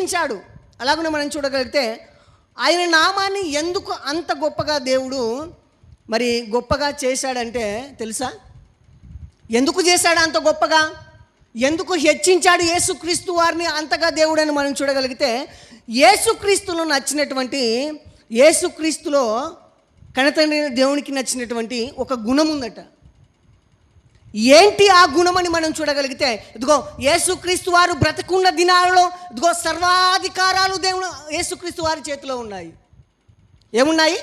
హెచ్చించాడు అలాగనే మనం చూడగలిగితే ఆయన నామాన్ని ఎందుకు అంత గొప్పగా దేవుడు మరి గొప్పగా చేశాడంటే తెలుసా? ఎందుకు చేశాడు అంత గొప్పగా? ఎందుకు హెచ్చించాడు యేసుక్రీస్తు వారిని అంతగా దేవుడని మనం చూడగలిగితే యేసుక్రీస్తులో నచ్చినటువంటి యేసుక్రీస్తులో కనతండ్రి దేవునికి నచ్చినటువంటి ఒక గుణం ఉందట. ఏంటి ఆ గుణమని మనం చూడగలిగితే? ఇదిగో యేసుక్రీస్తు వారు బ్రతకున్న దినాలలో ఇదిగో సర్వాధికారాలు దేవుడు యేసుక్రీస్తు వారి చేతిలో ఉన్నాయి. ఏమున్నాయి?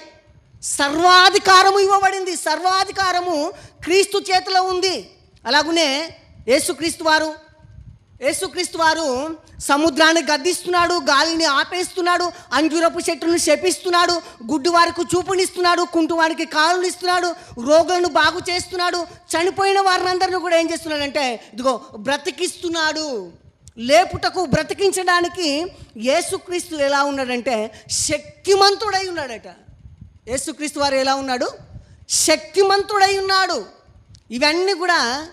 సర్వాధికారము ఇవ్వబడింది. సర్వాధికారము క్రీస్తు చేతిలో ఉంది. అలాగునే యేసుక్రీస్తు వారు యేసుక్రీస్తు వారు సముద్రాన్ని గద్దిస్తున్నాడు గాలిని ఆపేస్తున్నాడు అంజురపు చెట్టును శపిస్తున్నాడు గుడ్డు వారికి చూపునిస్తున్నాడు కుంటు వారికి కాళ్ళను ఇస్తున్నాడు రోగులను బాగు చేస్తున్నాడు. చనిపోయిన వారిని కూడా ఏం చేస్తున్నాడంటే ఇదిగో బ్రతికిస్తున్నాడు. లేపుటకు బ్రతికించడానికి యేసుక్రీస్తు ఎలా ఉన్నాడంటే శక్తిమంతుడై ఉన్నాడట. యేసుక్రీస్తు వారు ఎలా ఉన్నాడు? శక్తిమంతుడై ఉన్నాడు. ఇవన్నీ కూడా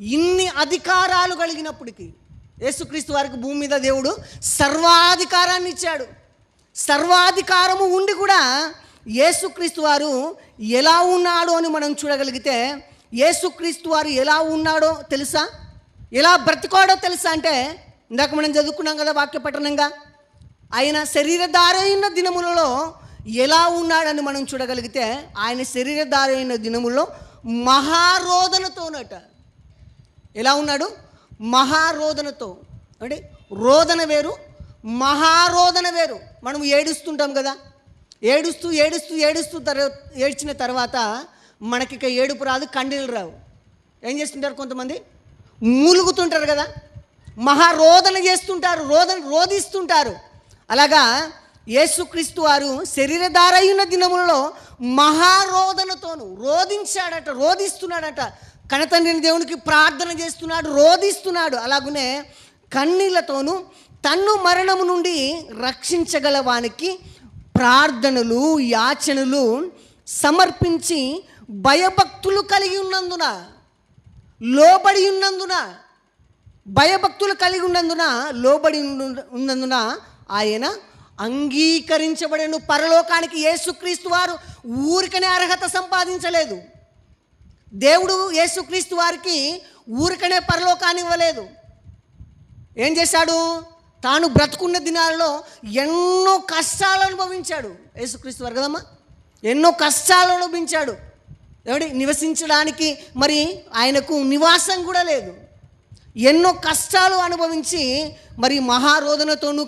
ఇన్ని అధికారాలు కలిగినప్పటికీ యేసుక్రీస్తు వారికి భూమి మీద దేవుడు సర్వాధికారాన్ని ఇచ్చాడు. సర్వాధికారము ఉండి కూడా యేసుక్రీస్తు వారు ఎలా ఉన్నాడు అని మనం చూడగలిగితే యేసుక్రీస్తు వారు ఎలా ఉన్నాడో తెలుసా? ఎలా బ్రతికాడో తెలుసా అంటే ఇందాక మనం చదువుకున్నాం కదా వాక్య పఠనంగా ఆయన శరీరధారైన దినములలో ఎలా ఉన్నాడని మనం చూడగలిగితే ఆయన శరీరధారైన దినములో మహారోధనతోనట ఎలా ఉన్నాడు? మహారోదనతో. అంటే రోదన వేరు మహారోదన వేరు. మనం ఏడుస్తుంటాం కదా. ఏడుస్తూ ఏడుస్తూ ఏడుస్తూ తర ఏడ్చిన తర్వాత మనకి ఇక ఏడుపు రాదు కండీలు రావు. ఏం చేస్తుంటారు కొంతమంది? మూలుగుతుంటారు కదా. మహారోదన చేస్తుంటారు రోదన రోధిస్తుంటారు అలాగా యేసుక్రీస్తు వారు శరీరధారయున్న దినములలో మహారోదనతోను రోధించాడట రోధిస్తున్నాడట కనతండ్రిని దేవునికి ప్రార్థన చేస్తున్నాడు రోధిస్తున్నాడు. అలాగునే కన్నీళ్ళతోనూ తన్ను మరణము నుండి రక్షించగల వానికి ప్రార్థనలు యాచనలు సమర్పించి భయభక్తులు కలిగి ఉన్నందున లోబడి ఉన్నందున భయభక్తులు కలిగి ఉన్నందున లోబడి ఉన్నందున ఆయన అంగీకరించబడను. పరలోకానికి యేసుక్రీస్తు వారు ఊరికనే అర్హత సంపాదించలేదు. దేవుడు యేసుక్రీస్తు వారికి ఊరికనే పరలోకాన్ని ఇవ్వలేదు. ఏం చేశాడు? తాను బ్రతుకున్న దినాలలో ఎన్నో కష్టాలు అనుభవించాడు యేసుక్రీస్తు వారు కదమ్మా. ఎన్నో కష్టాలు అనుభవించాడు. ఏమిటి నివసించడానికి మరి ఆయనకు నివాసం కూడా లేదు. ఎన్నో కష్టాలు అనుభవించి మరి మహారోధనతోనూ